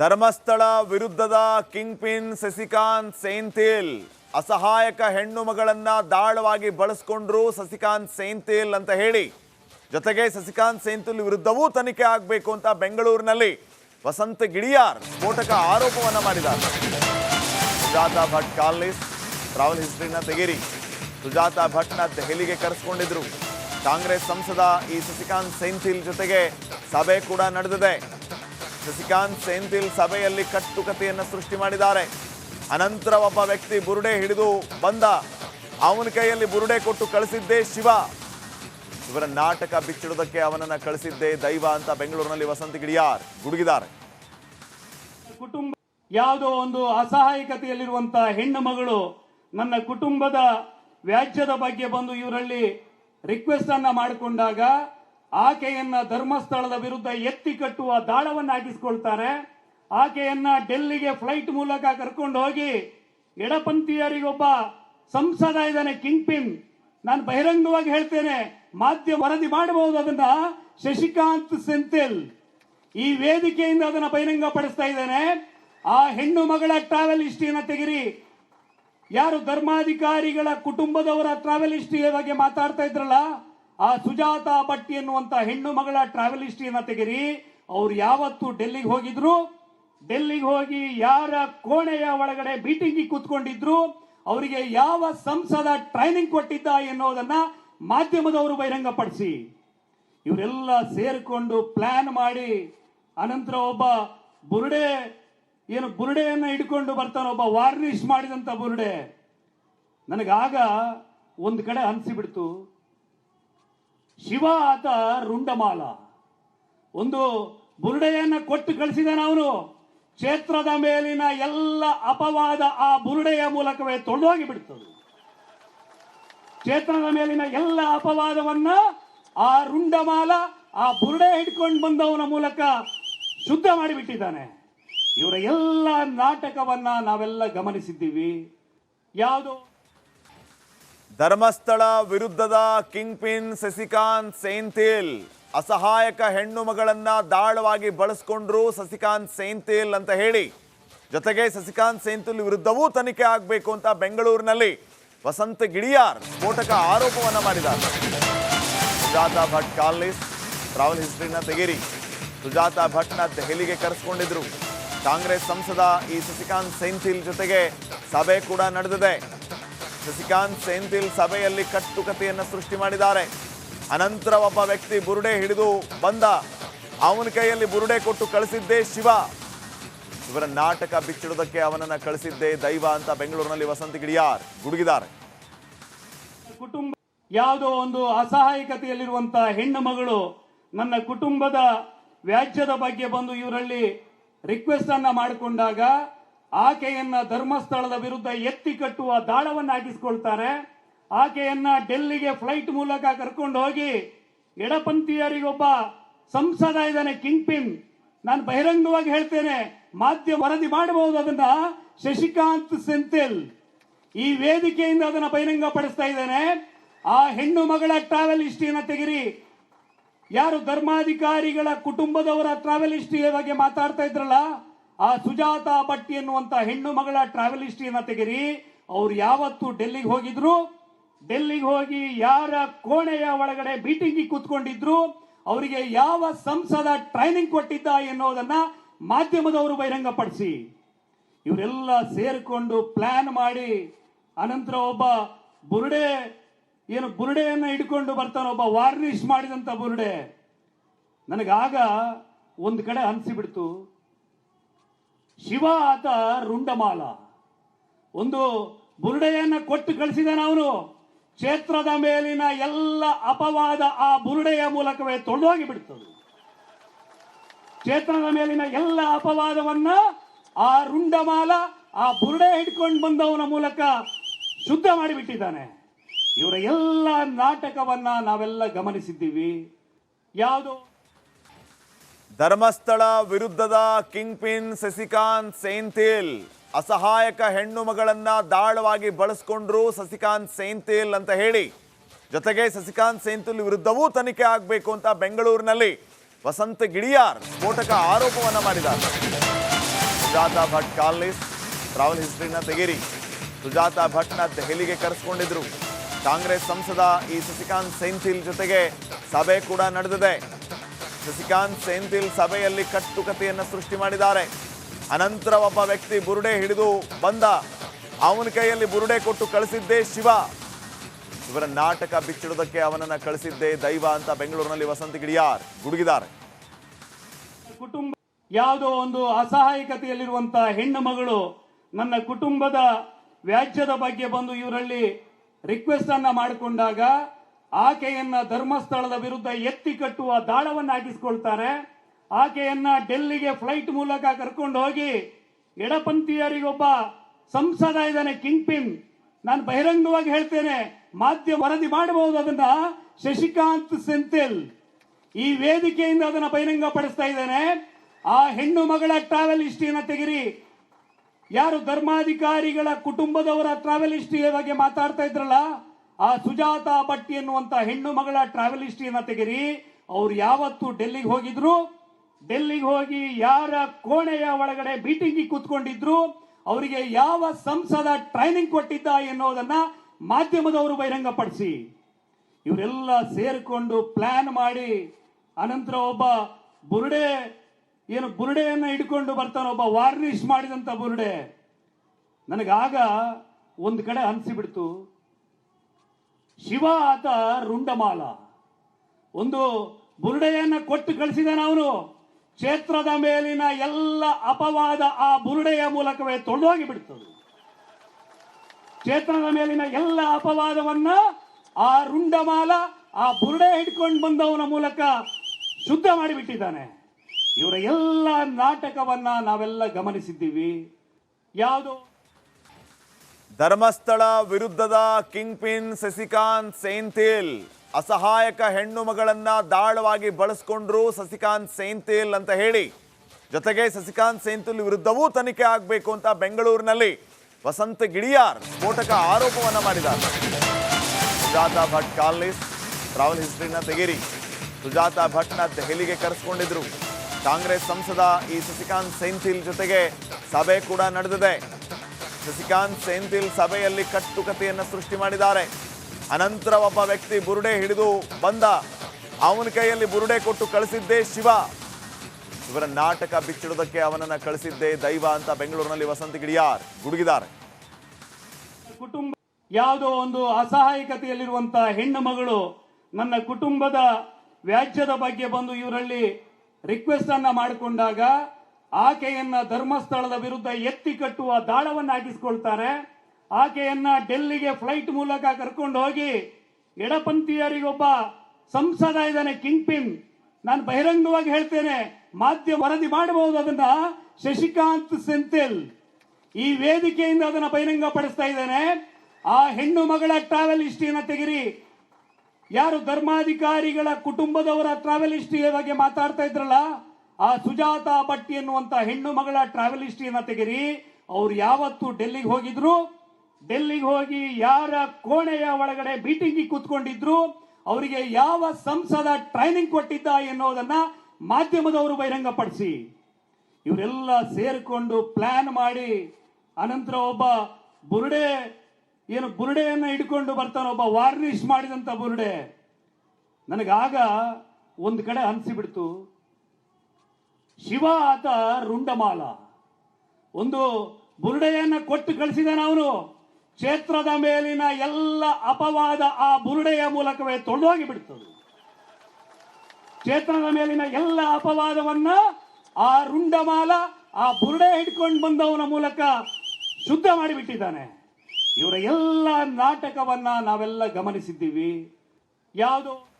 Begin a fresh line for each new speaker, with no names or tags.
ಧರ್ಮಸ್ಥಳ ವಿರುದ್ಧದ king pin Sasikanth ಸೇಂಥಿಲ್ ಅಸಹಾಯಕ ಹೆಣ್ಣು ಮಗಳನ್ನ ದಾಳವಾಗಿ ಬಳಸ್ಕೊಂಡ್ರು ಸಸಿಕಾಂತ್ ಸೇಂಥಿಲ್ ಅಂತ ಹೇಳಿ. ಜೊತೆಗೆ ಸಸಿಕಾಂತ್ ಸೇಂಥಿಲ್ ವಿರುದ್ಧವೂ ತನಿಖೆ ಆಗಬೇಕು ಅಂತ ಬೆಂಗಳೂರಿನಲ್ಲಿ ವಸಂತ ಗಿಡಿಯಾರ್ ಸ್ಫೋಟಕ ಆರೋಪವನ್ನ ಮಾಡಿದ್ದಾರೆ. ಸುಜಾತಾ ಭಟ್ ಕಾಲ್ನಿಸ್ ಟ್ರಾವೆಲ್ ಹಿಸ್ಟ್ರಿನ ತೆಗೆರಿ. ಸುಜಾತಾ ಭಟ್ನ ದೆಹಲಿಗೆ ಕರೆಸ್ಕೊಂಡಿದ್ರು. ಕಾಂಗ್ರೆಸ್ ಸಂಸದ ಈ ಸಸಿಕಾಂತ್ ಸೇಂಥಿಲ್ ಜೊತೆಗೆ ಸಭೆ ಕೂಡ ನಡೆದಿದೆ. ಸಸಿಕಾಂತ್ ಸೆಂಥಿಲ್ ಸಭೆಯಲ್ಲಿ ಕಟ್ಟುಕತೆಯನ್ನು ಸೃಷ್ಟಿ ಮಾಡಿದ್ದಾರೆ. ಅನಂತರ ಒಬ್ಬ ವ್ಯಕ್ತಿ ಬುರುಡೆ ಹಿಡಿದು ಬಂದ. ಅವನ ಕೈಯಲ್ಲಿ ಬುರುಡೆ ಕೊಟ್ಟು ಕಳಿಸಿದ್ದೇ ಶಿವ. ಇವರ ನಾಟಕ ಬಿಚ್ಚಿಡೋದಕ್ಕೆ ಅವನನ್ನು ಕಳಿಸಿದ್ದೇ ದೈವ ಅಂತ ಬೆಂಗಳೂರಿನಲ್ಲಿ ವಸಂತ ಗಿಡಿಯಾರ್ ಗುಡುಗಿದ್ದಾರೆ.
ಕುಟುಂಬ ಯಾವುದೋ ಒಂದು ಅಸಹಾಯಕತೆಯಲ್ಲಿರುವಂತಹ ಹೆಣ್ಣು ಮಗಳು ನನ್ನ ಕುಟುಂಬದ ವ್ಯಾಜ್ಯದ ಬಗ್ಗೆ ಬಂದು ಇವರಲ್ಲಿ ರಿಕ್ವೆಸ್ಟ್ ಅನ್ನ ಮಾಡಿಕೊಂಡಾಗ ಆಕೆಯನ್ನ ಧರ್ಮಸ್ಥಳದ ವಿರುದ್ಧ ಎತ್ತಿ ಕಟ್ಟುವ ದಾಳವನ್ನಾಗಿಸಿಕೊಳ್ತಾರೆ. ಆಕೆಯನ್ನ ಡೆಲ್ಲಿಗೆ ಫ್ಲೈಟ್ ಮೂಲಕ ಕರ್ಕೊಂಡು ಹೋಗಿ ಎಡಪಂಥೀಯರಿಗೊಬ್ಬ ಸಂಸದ ಇದ್ದಾನೆ ಕಿಂಗ್ ಪಿನ್ ನಾನು ಬಹಿರಂಗವಾಗಿ ಹೇಳ್ತೇನೆ, ಮಾಧ್ಯಮ ವರದಿ ಮಾಡಬಹುದು ಅದನ್ನ ಶಶಿಕಾಂತ್ ಸೆಂಥಿಲ್. ಈ ವೇದಿಕೆಯಿಂದ ಅದನ್ನ ಬಹಿರಂಗ ಪಡಿಸ್ತಾ ಇದ್ದೇನೆ. ಆ ಹೆಣ್ಣು ಮಗಳ ಟ್ರಾವೆಲ್ ಹಿಸ್ಟ್ರಿಯನ್ನ ತೆಗಿರಿ. ಯಾರು ಧರ್ಮಾಧಿಕಾರಿಗಳ ಕುಟುಂಬದವರ ಟ್ರಾವೆಲ್ ಹಿಸ್ಟ್ರಿಯ ಬಗ್ಗೆ ಮಾತಾಡ್ತಾ ಇದ್ರಲ್ಲ ಆ ಸುಜಾತಾ ಭಟ್ಟಿ ಎನ್ನುವಂತ ಹೆಣ್ಣು ಮಗಳ ಟ್ರಾವೆಲ್ ಹಿಸ್ಟ್ರಿಯನ್ನ ತೆಗೆರಿ, ಅವ್ರು ಯಾವತ್ತು ಡೆಲ್ಲಿಗೆ ಹೋಗಿದ್ರು? ಡೆಲ್ಲಿಗೆ ಹೋಗಿ ಯಾರ ಕೋಣೆಯ ಒಳಗಡೆ ಮೀಟಿಂಗ್ ಕೂತ್ಕೊಂಡಿದ್ರು? ಅವರಿಗೆ ಯಾವ ಸಂಸದ ಟ್ರೈನಿಂಗ್ ಕೊಟ್ಟಿದ್ದ ಎನ್ನುವುದನ್ನ ಮಾಧ್ಯಮದವರು ಬಹಿರಂಗಪಡಿಸಿ. ಇವರೆಲ್ಲ ಸೇರಿಕೊಂಡು ಪ್ಲಾನ್ ಮಾಡಿ, ಅನಂತರ ಒಬ್ಬ ಬುರುಡೆ, ಏನು ಬುರುಡೆಯನ್ನ ಹಿಡ್ಕೊಂಡು ಬರ್ತಾನೆ, ಒಬ್ಬ ವಾರ್ನಿಶ್ ಮಾಡಿದಂತ ಬುರುಡೆ. ನನಗಾಗ ಒಂದು ಕಡೆ ಅನಿಸಿಬಿಡ್ತು. ಶಿವ ಆತ ರುಂಡಮಾಲ. ಒಂದು ಬುರುಡೆಯನ್ನ ಕೊಟ್ಟು ಕಳಿಸಿದಾನ ಅವನು. ಕ್ಷೇತ್ರದ ಮೇಲಿನ ಎಲ್ಲ ಅಪವಾದ ಆ ಬುರುಡೆಯ ಮೂಲಕವೇ ತೊಳೆದೋಗಿ ಬಿಡ್ತದೆ. ಕ್ಷೇತ್ರದ ಮೇಲಿನ ಎಲ್ಲ ಅಪವಾದವನ್ನ ಆ ರುಂಡಮಾಲ, ಆ ಬುರುಡೆ ಹಿಡ್ಕೊಂಡು ಬಂದವನ ಮೂಲಕ ಶುದ್ಧ ಮಾಡಿಬಿಟ್ಟಿದ್ದಾನೆ. ಇವರ ಎಲ್ಲ ನಾಟಕವನ್ನ ನಾವೆಲ್ಲ ಗಮನಿಸಿದ್ದೀವಿ. ಯಾವುದು
ಧರ್ಮಸ್ಥಳ ವಿರುದ್ಧದ ಕಿಂಗ್ ಪಿನ್ ಸಸಿಕಾಂತ್ ಸೇಂಥಿಲ್ ಅಸಹಾಯಕ ಹೆಣ್ಣು ಮಗಳನ್ನ ದಾಳವಾಗಿ ಬಳಸ್ಕೊಂಡ್ರು ಸಸಿಕಾಂತ್ ಸೇಂಥಿಲ್ ಅಂತ ಹೇಳಿ. ಜೊತೆಗೆ ಸಸಿಕಾಂತ್ ಸೇಂಥಿಲ್ ವಿರುದ್ಧವೂ ತನಿಖೆ ಆಗಬೇಕು ಅಂತ ಬೆಂಗಳೂರಿನಲ್ಲಿ ವಸಂತ ಗಿಡಿಯಾರ್ ಸ್ಫೋಟಕ ಆರೋಪವನ್ನ ಮಾಡಿದ್ದಾರೆ. ಸುಜಾತಾ ಭಟ್ ಕಾಲ್ನಿಸ್ ಟ್ರಾವೆಲ್ ಹಿಸ್ಟ್ರಿನ ತೆಗೆರಿ. ಸುಜಾತಾ ಭಟ್ನ ದೆಹಲಿಗೆ ಕರೆಸ್ಕೊಂಡಿದ್ರು. ಕಾಂಗ್ರೆಸ್ ಸಂಸದ ಈ ಸಸಿಕಾಂತ್ ಸೇಂಥಿಲ್ ಜೊತೆಗೆ ಸಭೆ ಕೂಡ ನಡೆದಿದೆ. ಸಸಿಕಾಂತ್ ಸೆಂಥಿಲ್ ಸಭೆಯಲ್ಲಿ ಕಟ್ಟುಕತೆಯನ್ನು ಸೃಷ್ಟಿ ಮಾಡಿದ್ದಾರೆ. ಅನಂತರ ಒಬ್ಬ ವ್ಯಕ್ತಿ ಬುರುಡೆ ಹಿಡಿದು ಬಂದ. ಅವನ ಕೈಯಲ್ಲಿ ಬುರುಡೆ ಕೊಟ್ಟು ಕಳಿಸಿದ್ದೇ ಶಿವ. ಇವರ ನಾಟಕ ಬಿಚ್ಚಿಡೋದಕ್ಕೆ ಅವನನ್ನು ಕಳಿಸಿದ್ದೇ ದೈವ ಅಂತ ಬೆಂಗಳೂರಿನಲ್ಲಿ ವಸಂತ ಗಿಡಿಯಾರ್ ಗುಡುಗಿದ್ದಾರೆ.
ಕುಟುಂಬ ಯಾವುದೋ ಒಂದು ಅಸಹಾಯಕತೆಯಲ್ಲಿರುವಂತಹ ಹೆಣ್ಣು ಮಗಳು ನನ್ನ ಕುಟುಂಬದ ವ್ಯಾಜ್ಯದ ಬಗ್ಗೆ ಬಂದು ಇವರಲ್ಲಿ ರಿಕ್ವೆಸ್ಟ್ ಅನ್ನ ಮಾಡಿಕೊಂಡಾಗ ಆಕೆಯನ್ನ ಧರ್ಮಸ್ಥಳದ ವಿರುದ್ಧ ಎತ್ತಿ ಕಟ್ಟುವ ದಾಳವನ್ನು ಹಾಕಿಸಿಕೊಳ್ತಾರೆ ಆಕೆಯನ್ನ ಡೆಲ್ಲಿಗೆ ಫ್ಲೈಟ್ ಮೂಲಕ ಕರ್ಕೊಂಡು ಹೋಗಿ ಎಡಪಂಥೀಯರಿಗೊಬ್ಬ ಸಂಸದ ಇದ್ದಾನೆ ಕಿಂಗ್ ಪಿನ್ ನಾನು ಬಹಿರಂಗವಾಗಿ ಹೇಳ್ತೇನೆ, ಮಾಧ್ಯಮ ವರದಿ ಮಾಡಬಹುದು ಅದನ್ನ ಶಶಿಕಾಂತ್ ಸೆಂಥಿಲ್. ಈ ವೇದಿಕೆಯಿಂದ ಅದನ್ನ ಬಹಿರಂಗ ಪಡಿಸ್ತಾ ಇದ್ದೇನೆ. ಆ ಹೆಣ್ಣು ಮಗಳ ಟ್ರಾವೆಲ್ ಹಿಸ್ಟ್ರಿಯನ್ನ ತೆಗಿರಿ. ಯಾರು ಧರ್ಮಾಧಿಕಾರಿಗಳ ಕುಟುಂಬದವರ ಟ್ರಾವೆಲ್ ಹಿಸ್ಟ್ರಿಯ ಬಗ್ಗೆ ಮಾತಾಡ್ತಾ ಇದ್ರಲ್ಲ ಆ ಸುಜಾತಾ ಭಟ್ಟಿ ಎನ್ನುವಂತ ಹೆಣ್ಣು ಮಗಳ ಟ್ರಾವೆಲ್ ಹಿಸ್ಟ್ರಿಯನ್ನ ತೆಗೆರಿ, ಅವ್ರು ಯಾವತ್ತು ಡೆಲ್ಲಿಗೆ ಹೋಗಿದ್ರು? ಡೆಲ್ಲಿಗೆ ಹೋಗಿ ಯಾರ ಕೋಣೆಯ ಒಳಗಡೆ ಮೀಟಿಂಗ್ ಕೂತ್ಕೊಂಡಿದ್ರು? ಅವರಿಗೆ ಯಾವ ಸಂಸದ ಟ್ರೈನಿಂಗ್ ಕೊಟ್ಟಿದ್ದ ಎನ್ನುವುದನ್ನ ಮಾಧ್ಯಮದವರು ಬಹಿರಂಗಪಡಿಸಿ. ಇವರೆಲ್ಲ ಸೇರಿಕೊಂಡು ಪ್ಲಾನ್ ಮಾಡಿ, ಅನಂತರ ಒಬ್ಬ ಬುರುಡೆ, ಏನು ಬುರುಡೆಯನ್ನ ಹಿಡ್ಕೊಂಡು ಬರ್ತಾನೆ, ಒಬ್ಬ ವಾರ್ನಿಶ್ ಮಾಡಿದಂತ ಬುರುಡೆ. ನನಗಾಗ ಒಂದು ಕಡೆ ಅನಿಸಿಬಿಡ್ತು. ಶಿವ ಆತ ರುಂಡಮಾಲ. ಒಂದು ಬುರುಡೆಯನ್ನ ಕೊಟ್ಟು ಕಳಿಸಿದಾನ ಅವನು. ಕ್ಷೇತ್ರದ ಮೇಲಿನ ಎಲ್ಲ ಅಪವಾದ ಆ ಬುರುಡೆಯ ಮೂಲಕವೇ ತೊಳೆದೋಗಿ ಬಿಡ್ತದೆ. ಕ್ಷೇತ್ರದ ಮೇಲಿನ ಎಲ್ಲ ಅಪವಾದವನ್ನ ಆ ರುಂಡಮಾಲ, ಆ ಬುರುಡೆ ಹಿಡ್ಕೊಂಡು ಬಂದವನ ಮೂಲಕ ಶುದ್ಧ ಮಾಡಿಬಿಟ್ಟಿದ್ದಾನೆ. ಇವರ ಎಲ್ಲ ನಾಟಕವನ್ನ ನಾವೆಲ್ಲ ಗಮನಿಸಿದ್ದೀವಿ. ಯಾವುದು
ಧರ್ಮಸ್ಥಳ ವಿರುದ್ಧದ ಕಿಂಗ್ ಪಿನ್ ಸಸಿಕಾಂತ್ ಸೇಂಥಿಲ್ ಅಸಹಾಯಕ ಹೆಣ್ಣು ಮಗಳನ್ನ ದಾಳವಾಗಿ ಬಳಸ್ಕೊಂಡ್ರು ಸಸಿಕಾಂತ್ ಸೇಂಥಿಲ್ ಅಂತ ಹೇಳಿ. ಜೊತೆಗೆ ಸಸಿಕಾಂತ್ ಸೇಂಥಿಲ್ ವಿರುದ್ಧವೂ ತನಿಖೆ ಆಗಬೇಕು ಅಂತ ಬೆಂಗಳೂರಿನಲ್ಲಿ ವಸಂತ ಗಿಡಿಯಾರ್ ಸ್ಫೋಟಕ ಆರೋಪವನ್ನ ಮಾಡಿದ್ದಾರೆ. ಸುಜಾತಾ ಭಟ್ ಕಾಲ್ನಿಸ್ ಟ್ರಾವೆಲ್ ಹಿಸ್ಟ್ರಿನ ತೆಗೀರಿ. ಸುಜಾತಾ ಭಟ್ನ ದೆಹಲಿಗೆ ಕರೆಸ್ಕೊಂಡಿದ್ರು. ಕಾಂಗ್ರೆಸ್ ಸಂಸದ ಈ ಸಸಿಕಾಂತ್ ಸೇಂಥಿಲ್ ಜೊತೆಗೆ ಸಭೆ ಕೂಡ ನಡೆದಿದೆ. ಶಶಿಕಾಂತ್ ಸೆಂಥಿಲ್ ಸಭೆಯಲ್ಲಿ ಕಟ್ಟುಕತೆಯನ್ನು ಸೃಷ್ಟಿ ಮಾಡಿದ್ದಾರೆ. ಅನಂತರ ಒಬ್ಬ ವ್ಯಕ್ತಿ ಬುರುಡೆ ಹಿಡಿದು ಬಂದ. ಅವನ ಕೈಯಲ್ಲಿ ಬುರುಡೆ ಕೊಟ್ಟು ಕಳಿಸಿದ್ದೇ ಶಿವ. ಇವರ ನಾಟಕ ಬಿಚ್ಚಿಡೋದಕ್ಕೆ ಅವನನ್ನ ಕಳಿಸಿದ್ದೇ ದೈವ ಅಂತ ಬೆಂಗಳೂರಿನಲ್ಲಿ ವಸಂತ ಗಿಡಿಯಾರ್ ಗುಡುಗಿದ್ದಾರೆ.
ಕುಟುಂಬ ಯಾವುದೋ ಒಂದು ಅಸಹಾಯಕತೆಯಲ್ಲಿರುವಂತಹ ಹೆಣ್ಣು ಮಗಳು ನನ್ನ ಕುಟುಂಬದ ವ್ಯಾಜ್ಯದ ಬಗ್ಗೆ ಬಂದು ಇವರಲ್ಲಿ ರಿಕ್ವೆಸ್ಟ್ ಅನ್ನ ಮಾಡಿಕೊಂಡಾಗ ಆಕೆಯನ್ನ ಧರ್ಮಸ್ಥಳದ ವಿರುದ್ಧ ಎತ್ತಿ ಕಟ್ಟುವ ದಾಳವನ್ನು ಹಾಕಿಸ್ಕೊಳ್ತಾರೆ ಆಕೆಯನ್ನ ಡೆಲ್ಲಿಗೆ ಫ್ಲೈಟ್ ಮೂಲಕ ಕರ್ಕೊಂಡು ಹೋಗಿ ಎಡಪಂಥೀಯರಿಗೊಬ್ಬ ಸಂಸದ ಇದ್ದಾನೆ ಕಿಂಗ್ ಪಿನ್ ನಾನು ಬಹಿರಂಗವಾಗಿ ಹೇಳ್ತೇನೆ, ಮಾಧ್ಯಮ ವರದಿ ಮಾಡಬಹುದು ಅದನ್ನ ಶಶಿಕಾಂತ್ ಸೆಂಥಿಲ್. ಈ ವೇದಿಕೆಯಿಂದ ಅದನ್ನ ಬಹಿರಂಗ ಪಡಿಸ್ತಾ ಇದ್ದೇನೆ. ಆ ಹೆಣ್ಣು ಮಗಳ ಟ್ರಾವೆಲ್ ಹಿಸ್ಟ್ರಿಯನ್ನ ತೆಗಿರಿ. ಯಾರು ಧರ್ಮಾಧಿಕಾರಿಗಳ ಕುಟುಂಬದವರ ಟ್ರಾವೆಲ್ ಹಿಸ್ಟ್ರಿಯ ಬಗ್ಗೆ ಮಾತಾಡ್ತಾ ಇದ್ರಲ್ಲ ಆ ಸುಜಾತಾ ಭಟ್ಟಿ ಎನ್ನುವಂತ ಹೆಣ್ಣು ಮಗಳ ಟ್ರಾವೆಲ್ ಹಿಸ್ಟ್ರಿಯನ್ನ ತೆಗೆರಿ. ಅವ್ರು ಯಾವತ್ತು ಡೆಲ್ಲಿಗೆ ಹೋಗಿದ್ರು? ಡೆಲ್ಲಿಗೆ ಹೋಗಿ ಯಾರ ಕೋಣೆಯ ಒಳಗಡೆ ಮೀಟಿಂಗ್ ಕೂತ್ಕೊಂಡಿದ್ರು? ಅವರಿಗೆ ಯಾವ ಸಂಸದ ಟ್ರೈನಿಂಗ್ ಕೊಟ್ಟಿದ್ದ ಎನ್ನುವುದನ್ನ ಮಾಧ್ಯಮದವರು ಬಹಿರಂಗಪಡಿಸಿ. ಇವರೆಲ್ಲ ಸೇರಿಕೊಂಡು ಪ್ಲಾನ್ ಮಾಡಿ. ಅನಂತರ ಒಬ್ಬ ಬುರುಡೆ, ಏನು ಬುರುಡೆಯನ್ನ ಹಿಡ್ಕೊಂಡು ಬರ್ತಾನೆ, ಒಬ್ಬ ವಾರ್ನಿಶ್ ಮಾಡಿದಂತ ಬುರುಡೆ. ನನಗಾಗ ಒಂದು ಕಡೆ ಅನಿಸಿಬಿಡ್ತು. ಶಿವ ಆತ ರುಂಡಮಾಲ. ಒಂದು ಬುರುಡೆಯನ್ನ ಕೊಟ್ಟು ಕಳಿಸಿದಾನ ಅವನು. ಕ್ಷೇತ್ರದ ಮೇಲಿನ ಎಲ್ಲ ಅಪವಾದ ಆ ಬುರುಡೆಯ ಮೂಲಕವೇ ತೊಳೆದೋಗಿ ಬಿಡ್ತದೆ. ಕ್ಷೇತ್ರದ ಮೇಲಿನ ಎಲ್ಲ ಅಪವಾದವನ್ನ ಆ ರುಂಡಮಾಲ, ಆ ಬುರುಡೆ ಹಿಡ್ಕೊಂಡು ಬಂದವನ ಮೂಲಕ ಶುದ್ಧ ಮಾಡಿಬಿಟ್ಟಿದ್ದಾನೆ. ಇವರ ಎಲ್ಲ ನಾಟಕವನ್ನ ನಾವೆಲ್ಲ ಗಮನಿಸಿದ್ದೀವಿ. ಯಾವುದು
ಧರ್ಮಸ್ಥಳ ವಿರುದ್ಧದ ಕಿಂಗ್ ಪಿನ್ ಸಸಿಕಾಂತ್ ಸೆಂಥಿಲ್ ಅಸಹಾಯಕ ಹೆಣ್ಣು ಮಗಳನ್ನ ದಾಳವಾಗಿ ಬಳಸ್ಕೊಂಡ್ರು ಸಸಿಕಾಂತ್ ಸೆಂಥಿಲ್ ಅಂತ ಹೇಳಿ. ಜೊತೆಗೆ ಸಸಿಕಾಂತ್ ಸೆಂಥಿಲ್ ವಿರುದ್ಧವೂ ತನಿಖೆ ಆಗಬೇಕು ಅಂತ ಬೆಂಗಳೂರಿನಲ್ಲಿ ವಸಂತ ಗಿಡಿಯಾರ್ ಸ್ಫೋಟಕ ಆರೋಪವನ್ನ ಮಾಡಿದ್ದಾರೆ. ಸುಜಾತಾ ಭಟ್ ಕಾಲ್ನಿಸ್ ಟ್ರಾವೆಲ್ ಹಿಸ್ಟ್ರಿನ ತೆಗೀರಿ. ಸುಜಾತಾ ಭಟ್ನ ದೆಹಲಿಗೆ ಕರೆಸ್ಕೊಂಡಿದ್ರು. ಕಾಂಗ್ರೆಸ್ ಸಂಸದ ಈ ಸಸಿಕಾಂತ್ ಸೇಂಥಿಲ್ ಜೊತೆಗೆ ಸಭೆ ಕೂಡ ನಡೆದಿದೆ. ಶಶಿಕಾಂತ್ ಸೆಂಥಿಲ್ ಸಭೆಯಲ್ಲಿ ಕಟ್ಟುಕತೆಯನ್ನು ಸೃಷ್ಟಿ ಮಾಡಿದ್ದಾರೆ. ಅನಂತರ ಒಬ್ಬ ವ್ಯಕ್ತಿ ಬುರುಡೆ ಹಿಡಿದು ಬಂದ. ಅವನ ಕೈಯಲ್ಲಿ ಬುರುಡೆ ಕೊಟ್ಟು ಕಳಿಸಿದ್ದೇ ಶಿವ. ಇವರ ನಾಟಕ ಬಿಚ್ಚಿಡೋದಕ್ಕೆ ಅವನನ್ನು ಕಳಿಸಿದ್ದೇ ದೈವ ಅಂತ ಬೆಂಗಳೂರಿನಲ್ಲಿ ವಸಂತ ಗಿಡಿಯಾರ್ ಗುಡುಗಿದ್ದಾರೆ.
ಕುಟುಂಬ ಯಾವುದೋ ಒಂದು ಅಸಹಾಯಕತೆಯಲ್ಲಿರುವಂತಹ ಹೆಣ್ಣು ಮಗಳು ನನ್ನ ಕುಟುಂಬದ ವ್ಯಾಜ್ಯದ ಬಗ್ಗೆ ಬಂದು ಇವರಲ್ಲಿ ರಿಕ್ವೆಸ್ಟ್ ಅನ್ನ ಮಾಡಿಕೊಂಡಾಗ ಆಕೆಯನ್ನ ಧರ್ಮಸ್ಥಳದ ವಿರುದ್ಧ ಎತ್ತಿ ಕಟ್ಟುವ ದಾಳವನ್ನು ಹಾಕಿಸ್ಕೊಳ್ತಾರೆ ಆಕೆಯನ್ನ ಡೆಲ್ಲಿಗೆ ಫ್ಲೈಟ್ ಮೂಲಕ ಕರ್ಕೊಂಡು ಹೋಗಿ ಎಡಪಂಥೀಯರಿಗೊಬ್ಬ ಸಂಸದ ಇದ್ದಾನೆ ಕಿಂಗ್ ಪಿನ್ ನಾನು ಬಹಿರಂಗವಾಗಿ ಹೇಳ್ತೇನೆ, ಮಾಧ್ಯಮ ವರದಿ ಮಾಡಬಹುದು ಅದನ್ನ ಶಶಿಕಾಂತ್ ಸೆಂಥಿಲ್. ಈ ವೇದಿಕೆಯಿಂದ ಅದನ್ನ ಬಹಿರಂಗ ಪಡಿಸ್ತಾ ಇದ್ದೇನೆ. ಆ ಹೆಣ್ಣು ಮಗಳ ಟ್ರಾವೆಲ್ ಹಿಸ್ಟ್ರಿಯನ್ನ ತೆಗಿರಿ. ಯಾರು ಧರ್ಮಾಧಿಕಾರಿಗಳ ಕುಟುಂಬದವರ ಟ್ರಾವೆಲ್ ಹಿಸ್ಟ್ರಿಯ ಬಗ್ಗೆ ಮಾತಾಡ್ತಾ ಇದ್ರಲ್ಲ ಆ ಸುಜಾತಾ ಭಟ್ಟಿ ಎನ್ನುವಂತ ಹೆಣ್ಣು ಮಗಳ ಟ್ರಾವೆಲ್ ಹಿಸ್ಟ್ರಿಯನ್ನ ತೆಗೆರಿ. ಅವ್ರು ಯಾವತ್ತು ಡೆಲ್ಲಿಗೆ ಹೋಗಿದ್ರು? ಡೆಲ್ಲಿಗೆ ಹೋಗಿ ಯಾರ ಕೋಣೆಯ ಒಳಗಡೆ ಮೀಟಿಂಗ್ ಕೂತ್ಕೊಂಡಿದ್ರು? ಅವರಿಗೆ ಯಾವ ಸಂಸದ ಟ್ರೈನಿಂಗ್ ಕೊಟ್ಟಿದ್ದ ಎನ್ನುವುದನ್ನ ಮಾಧ್ಯಮದವರು ಬಹಿರಂಗಪಡಿಸಿ. ಇವರೆಲ್ಲ ಸೇರಿಕೊಂಡು ಪ್ಲಾನ್ ಮಾಡಿ. ಅನಂತರ ಒಬ್ಬ ಬುರುಡೆ, ಏನು ಬುರುಡೆಯನ್ನ ಹಿಡ್ಕೊಂಡು ಬರ್ತಾನೆ, ಒಬ್ಬ ವಾರ್ನಿಶ್ ಮಾಡಿದಂತ ಬುರುಡೆ. ನನಗಾಗ ಒಂದು ಕಡೆ ಅನಿಸಿಬಿಡ್ತು. ಶಿವ ಆತ ರುಂಡಮಾಲ. ಒಂದು ಬುರುಡೆಯನ್ನ ಕೊಟ್ಟು ಕಳಿಸಿದಾನ ಅವನು. ಕ್ಷೇತ್ರದ ಮೇಲಿನ ಎಲ್ಲ ಅಪವಾದ ಆ ಬುರುಡೆಯ ಮೂಲಕವೇ ತೊಳೆದೋಗಿ ಬಿಡ್ತದೆ. ಕ್ಷೇತ್ರದ ಮೇಲಿನ ಎಲ್ಲ ಅಪವಾದವನ್ನ ಆ ರುಂಡಮಾಲ, ಆ ಬುರುಡೆ ಹಿಡ್ಕೊಂಡು ಬಂದವನ ಮೂಲಕ ಶುದ್ಧ ಮಾಡಿಬಿಟ್ಟಿದ್ದಾನೆ. ಇವರ ಎಲ್ಲ ನಾಟಕವನ್ನ ನಾವೆಲ್ಲ ಗಮನಿಸಿದ್ದೀವಿ. ಯಾವುದು